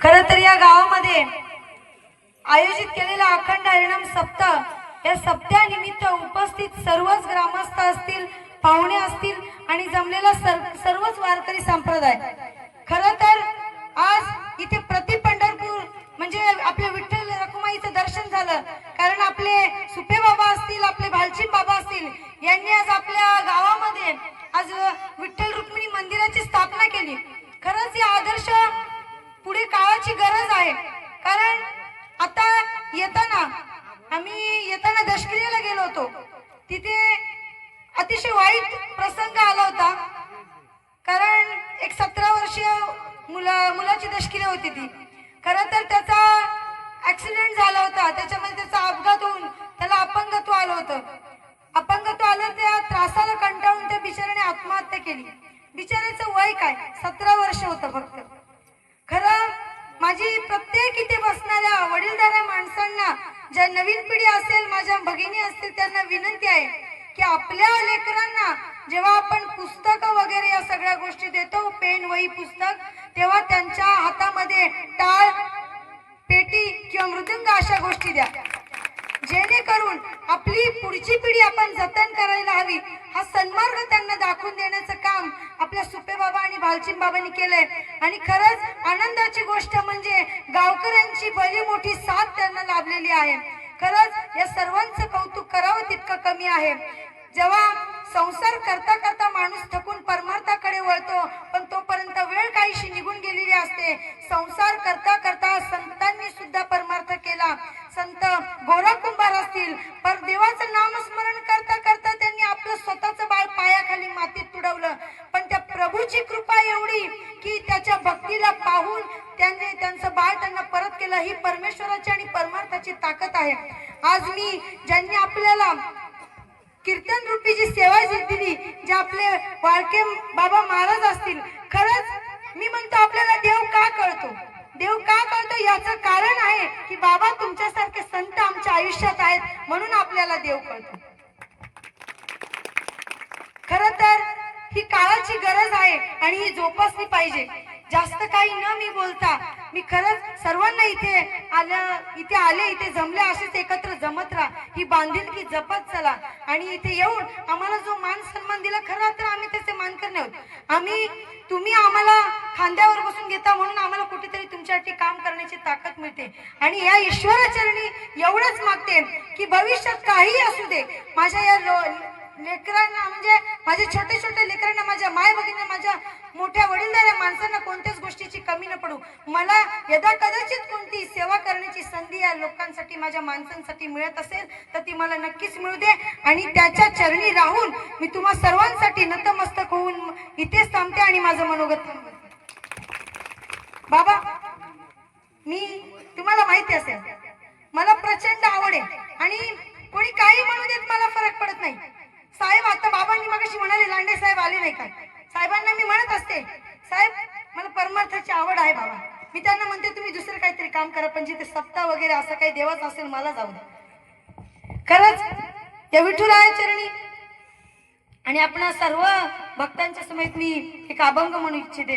खर तर या गावामध्ये आयोजित केलेला अखंड हरिणाम सप्ताह या सप्त्यानिमित्त उपस्थित सर्वच ग्रामस्थ असतील पाहुणे असतील आणि जमलेला सर सर्वच वारकरी संप्रदाय. खर तर आज इथे प्रति पंढरपूर म्हणजे आपल्या विठ्ठल रखुमाईचं दर्शन झालं. कारण आपले सुपे बाबा असतील आपले भालचीम बाबा असतील यांनी आज आपल्या आम्ही येताना दशक्रियेला गेलो होतो. तिथे अतिशय वाईट प्रसंग आला होता. कारण एक सतरा वर्षीय मुला मुलाची दशक्रिया होती ती. खरं तर त्याचा ऍक्सिडेंट झाला होता. त्याच्यामध्ये त्याचा अपघात होऊन त्याला अपंगत्व आलं होतं. अपंगत्व आलं त्या त्रासाला कंटाळून त्या बिचाऱ्याने आत्महत्या केली. बिचाऱ्याचं वय काय? सतरा वर्ष होतं फक्त. खरं माझी प्रत्येक इथे बसणाऱ्या वडीलधाऱ्या माणसांना ज्या नवीन पिढी असेल माझ्या भगिनी असतील त्यांना विनंती आहे की आपल्या लेकरांना जेव्हा आपण पुस्तकं वगैरे या सगळ्या गोष्टी देतो पेन वही पुस्तक तेव्हा त्यांच्या हातामध्ये टाळ पेटी किंवा मृदंग अशा गोष्टी द्या. जेणेकरून आपली पुढची पिढी आपण जतन करायला हवी. हा सन्मार्ग त्यांना दाखवून देण्याचं काम आपल्या सुपे बाबा आणि भालचिन बाबांनी केलंय. आणि खरंच आनंदाची गोष्ट म्हणजे गावकऱ्यांची भली मोठी साथ त्यांना लाभलेली आहे. खरंच या सर्वांचं कौतुक करावं तितकं कमी आहे. जेव्हा संसार करता करता माणूस थकून परमार्थाकडे वळतो पण तोपर्यंत वेळ काहीशी निघून गेलेली असते. संसार करता करता संतांनी सुद्धा परमार्थ केला. संत गोरा कुंभार असतील पर देवाचं नामस्मरण करता करता त्यांनी आपलं स्वतःचं बाळ पायाखाली मातीत तुडवलं. पण त्या प्रभूची कृपा एवढी की त्याच्या भक्तीला पाहून त्यांनी त्यांचं बाळ त्यांना परत केलं. ही परमेश्वराची आणि परमार्थाची ताकद आहे. आज मी ज्यांनी आपल्याला कीर्तन रूपी जी सेवा जी दिली जे आपले वाळके बाबा महाराज असतील खरंच मी म्हणतो आपल्याला देव का कळतो? देव का करतो याचं कारण आहे की बाबा तुमच्यासारखे संत आमच्या आयुष्यात आहेत म्हणून आपल्याला देव कळतो खर तर ही काळाची गरज आहे आणि ही जोपासली पाहिजे. जास्त काही न मी बोलता मी खरंच सर्वांना इथे आलं इथे आले इथे जमले असेच एकत्र जमत राहा. ही बांधिलकी जपत चला. आणि इथे येऊन आम्हाला जो मान सन्मान दिला खरा तर आम्ही त्याचे मान करणे आहोत. आम्ही तुम्ही आम्हाला खांद्यावर बसून घेता म्हणून आम्हाला करण्याची ताकद मिळते. आणि या ईश्वराचरणी एवढंच मागते की भविष्यात काही असू दे. माझ्या या लो- लेकरांना म्हणजे माझे छोटे छोटे लेकरांना माझ्या माय भगिनी माझ्या मोठ्या वडीलधाऱ्या माणसांना कोणत्याच गोष्टीची कमी न पडू. मला यदा कदाचित कोणती सेवा करण्याची संधी या लोकांसाठी माझ्या माणसांसाठी मिळत असेल तर ती मला नक्कीच मिळू दे. आणि त्याच्या चरणी राहून मी तुम्हा सर्वांसाठी नतमस्तक होऊन इथेच थांबते आणि माझं मनोगत बाबा मी तुम्हाला माहिती असेल मला प्रचंड आवड आहे. आणि कोणी काही म्हणू देत मला फरक पडत नाही. साहेब आता बाबांनी मगाशी म्हणाले लांडे साहेब आले नाही का? साहेबांना मी म्हणत असते साहेब मला परमार्थाची आवड आहे बाबा. मी त्यांना म्हणते तुम्ही दुसरं काहीतरी काम करा पण जिथे सप्ताह वगैरे असं काही देवाच असेल मला जाऊ द्या. खरंच या विठुराया चरणी आणि आपण सर्व भक्तांच्या समेत मी एक अभंग म्हणू इच्छिते.